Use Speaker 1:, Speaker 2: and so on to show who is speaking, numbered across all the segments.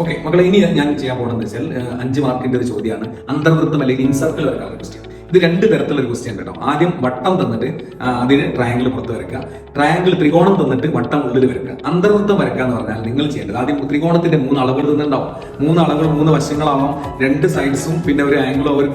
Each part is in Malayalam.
Speaker 1: ഓക്കെ മക്കളെ ഇനി ഞാൻ ചെയ്യാൻ പോകുന്നത് വെച്ചാൽ അഞ്ച് മാർക്കിന്റെ ഒരു ചോദ്യമാണ്. അന്തർവൃത്തം അല്ലെങ്കിൽ ഇൻസർക്കിൾ വരക്കാൻ ക്വസ്റ്റ്യൻ ഇത് രണ്ട് തരത്തിലുള്ള ഒരു ക്വസ്റ്റ്യൻ കേട്ടോ. ആദ്യം വട്ടം തന്നിട്ട് അതിന് ട്രയാങ്കിൾ പുറത്ത് വരയ്ക്കുക. ട്രയാങ്കിൾ ത്രികോണം തന്നിട്ട് വട്ടം ഉള്ളിൽ വരക്കുക അന്തർവൃത്തം വരക്കുക എന്ന് പറഞ്ഞാൽ നിങ്ങൾ ചെയ്യേണ്ടത് ആദ്യം ത്രികോണത്തിന്റെ മൂന്ന് അളവുകൾ തന്നിട്ടുണ്ടാവും മൂന്ന് അളവുകൾ മൂന്ന് വശങ്ങളാവാം. രണ്ട് സൈഡ്സും പിന്നെ ഒരു ആംഗിളോ ഒരു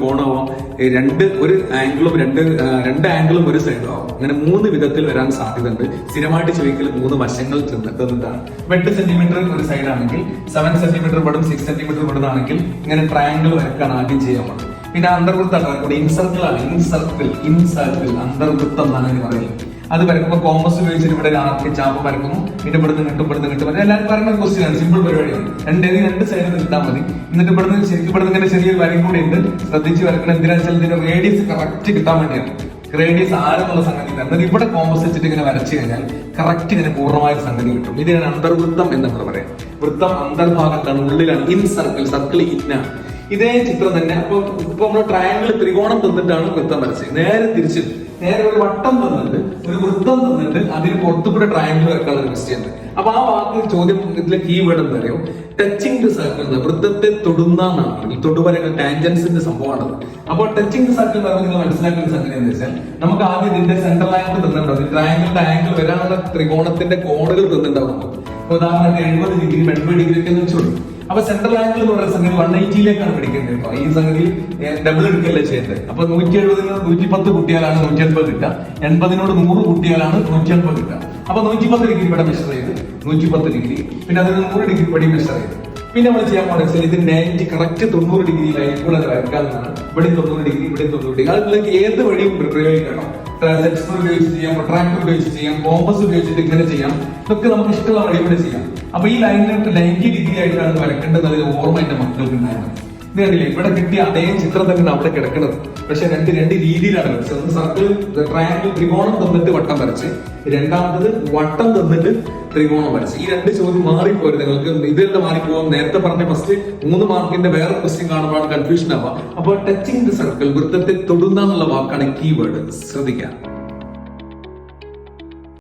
Speaker 1: ഏഹ്, രണ്ട് ഒരു ആംഗിളും രണ്ട് രണ്ട് ആംഗിളും ഒരു സൈഡും ആവും. അങ്ങനെ മൂന്ന് വിധത്തിൽ വരാൻ സാധ്യതയുണ്ട്. സ്ഥിരമായിട്ട് ചോദിക്കൽ മൂന്ന് വശങ്ങൾ തന്നിട്ടാണ്. എട്ട് സെന്റിമീറ്റർ ഒരു സൈഡ് ആണെങ്കിൽ സെവൻ സെന്റിമീറ്റർ പെടും സിക്സ് സെന്റിമീറ്റർ പെടുന്നതാണെങ്കിൽ ഇങ്ങനെ ട്രയാങ്കിൾ വരക്കാൻ ആദ്യം ചെയ്യാൻ പാടും പിന്നെ അന്തർവൃത്താണ് ഇൻസർക്കിൾ ആണ്. ഇൻസർക്കിൾ ഇൻസർക്കിൾ അന്തർവൃത്തം എന്നാണ് അതിന് പറയുന്നത്. അത് വരക്കുമ്പോൾ കോമസ് ഉപയോഗിച്ചിട്ട് ഇവിടെ ആർക്ക് ചാപ്പ് വരക്കുന്നു. പിന്നെ ഇവിടുന്ന് കിട്ടും ഇവിടുന്ന് കിട്ടും അങ്ങനെ എല്ലാവരും പറയുന്ന ക്വസ്റ്റ്യൻ ആണ്. സിമ്പിൾ പരിപാടിയാണ്. രണ്ട് രണ്ട് സൈഡിൽ കിട്ടാൻ മതി. എന്നിട്ട് ഇവിടുന്ന് ശരിക്കും ഇവിടുന്ന് ഇങ്ങനെ ചെറിയൊരു വരയും കൂടി ഉണ്ട്. ശ്രദ്ധിച്ച് വരക്കണം. എന്തിനാ വെച്ചാൽ ഇതിന്റെ റേഡിയസ് കറക്റ്റ് കിട്ടാൻ വേണ്ടിയാണ്. റേഡിയസ് ആരെന്നുള്ള സംഗതി. എന്നിട്ട് ഇവിടെ കോമ്പസ് വെച്ചിട്ട് ഇങ്ങനെ വരച്ചു കഴിഞ്ഞാൽ കറക്റ്റ് ഇങ്ങനെ പൂർണമായ സംഗതി കിട്ടും. ഇതിനാണ് അന്തർവൃത്തം എന്ന് പറയാം. വൃത്തം അന്തർഭാഗത്താണ് ഉള്ളിലാണ്. ഇൻ സർക്കിൾ സർക്കിൾ ഇന്നാണ് ഇതേ ചിത്രം തന്നെ. അപ്പൊ ഇപ്പൊ നമ്മൾ ട്രയാങ്കിൾ ത്രികോണം തന്നിട്ടാണ് വൃത്തം വരച്ചത്. നേരെ തിരിച്ച് നേരെ ഒരു വട്ടം തന്നിട്ട് ഒരു വൃത്തം തന്നിട്ട് അതിന് പുറത്തുകൂടെ ട്രയാങ്കിൾ വരക്കാനുള്ള ക്വസ്റ്റ്യൻ അപ്പൊ ആ വാക്ക് ചോദ്യം ഇതിലെ കീ വേർഡ് എന്താ അറിയോ? ടച്ചിങ് ദ സർക്കിൾ വൃത്തത്തെ തൊടുന്ന എന്നാണ് ടാൻജൻസിന്റെ സംഭവമാണ് അപ്പോൾ ടച്ചിങ് ദ സർക്കിൾ എന്ന് നിങ്ങൾ മനസ്സിലാക്കുന്ന സംഗതി എന്ന് വെച്ചാൽ നമുക്ക് ആദ്യം ഇതിന്റെ സെൻട്രൽ ആംഗിൾ തന്നിട്ടുണ്ടാവും. ട്രയാങ്കിളിന്റെ ആംഗിൾ വരാനുള്ള ത്രികോണത്തിന്റെ കോണുകൾ തന്നിട്ടുണ്ടാവും. ഉദാഹരണത്തിന് എഴുപത് ഡിഗ്രി എൺപത് ഡിഗ്രി ഒക്കെ എന്ന് വെച്ചോളൂ. അപ്പൊ സെൻട്രൽ ആംഗിൾ എന്ന് പറയുന്ന സംഗതി വൺ എയ്റ്റിയിലേക്കാണ് പിടിക്കേണ്ടത് കേട്ടോ ഈ സംഗതി ഡബിൾ എടുക്കല്ലേ ചെയ്യേണ്ടത്. അപ്പൊ നൂറ്റി എഴുപതിന് നൂറ്റി പത്ത് കുട്ടിയാലാണ് നൂറ്റി അൻപത് കിട്ടുക. എൺപതിനോട് നൂറ് കുട്ടിയാലാണ് നൂറ്റി അൻപത് കിട്ടുക. അപ്പൊ നൂറ്റി പത്ത് ഡിഗ്രി ഇവിടെ മെഷർ ചെയ്ത് നൂറ്റി പത്ത് ഡിഗ്രി. പിന്നെ അതിന് നൂറ് ഡിഗ്രി പടി മെഷർ ചെയ്ത്. പിന്നെ നമ്മൾ ചെയ്യാൻ പോകുന്നത് ഇത് നയന്റി കറക്റ്റ് തൊണ്ണൂറ് ഡിഗ്രി ലൈൻ കൂടെ അത് വരക്കാവുന്നതാണ് ഇവിടെ തൊണ്ണൂറ് ഡിഗ്രി ഇവിടെ തൊണ്ണൂറ് ഡിഗ്രി അതിലേക്ക് ഏത് വഴിയും പ്രയോഗിക്കണം സെൻസർ ഉപയോഗിച്ച് ചെയ്യാം ട്രാക്ടർ ഉപയോഗിച്ച് ചെയ്യാം കോമ്പസ് ഉപയോഗിച്ചിട്ട് ഇങ്ങനെ ചെയ്യാം. ഇതൊക്കെ നമുക്ക് ഇഷ്ടമുള്ള വഴി ഇവിടെ ചെയ്യാം. അപ്പൊ ഈ ലൈനിലോട്ട് നയന്റി ഡിഗ്രി ആയിട്ടാണ് വരക്കേണ്ടത് ഓർമ്മ എന്റെ മക്കൾക്ക് ഉണ്ടായിരുന്നു. ഇത് ഇവിടെ കിട്ടിയ അതേ ചിത്രം തന്നെയാണ് അവിടെ കിടക്കുന്നത്. പക്ഷെ രണ്ട് രണ്ട് രീതിയിലാണ്. വരച്ചത് ഒന്ന് സർക്കിൾ ട്രയാങ്കിൾ ത്രികോണം തന്നിട്ട് വട്ടം വരച്ച് രണ്ടാമത്തത് വട്ടം തന്നിട്ട് ത്രികോണം വരച്ച്. ഈ രണ്ട് ചോദ്യം മാറിപ്പോരുത്. നിങ്ങൾക്ക് ഇതെല്ലാം മാറിപ്പോകും നേരത്തെ പറഞ്ഞ ഫസ്റ്റ് മൂന്ന് മാർക്കിന്റെ വേറെ ക്വസ്റ്റ്യൻ കാണുമ്പോഴാണ് കൺഫ്യൂഷൻ ആവുക. അപ്പോൾ ടച്ചിങ് ദ സർക്കിൾ വൃത്തത്തെ തൊടുന്ന എന്നുള്ള വാക്കാണ് കീവേഡ് ശ്രദ്ധിക്കാം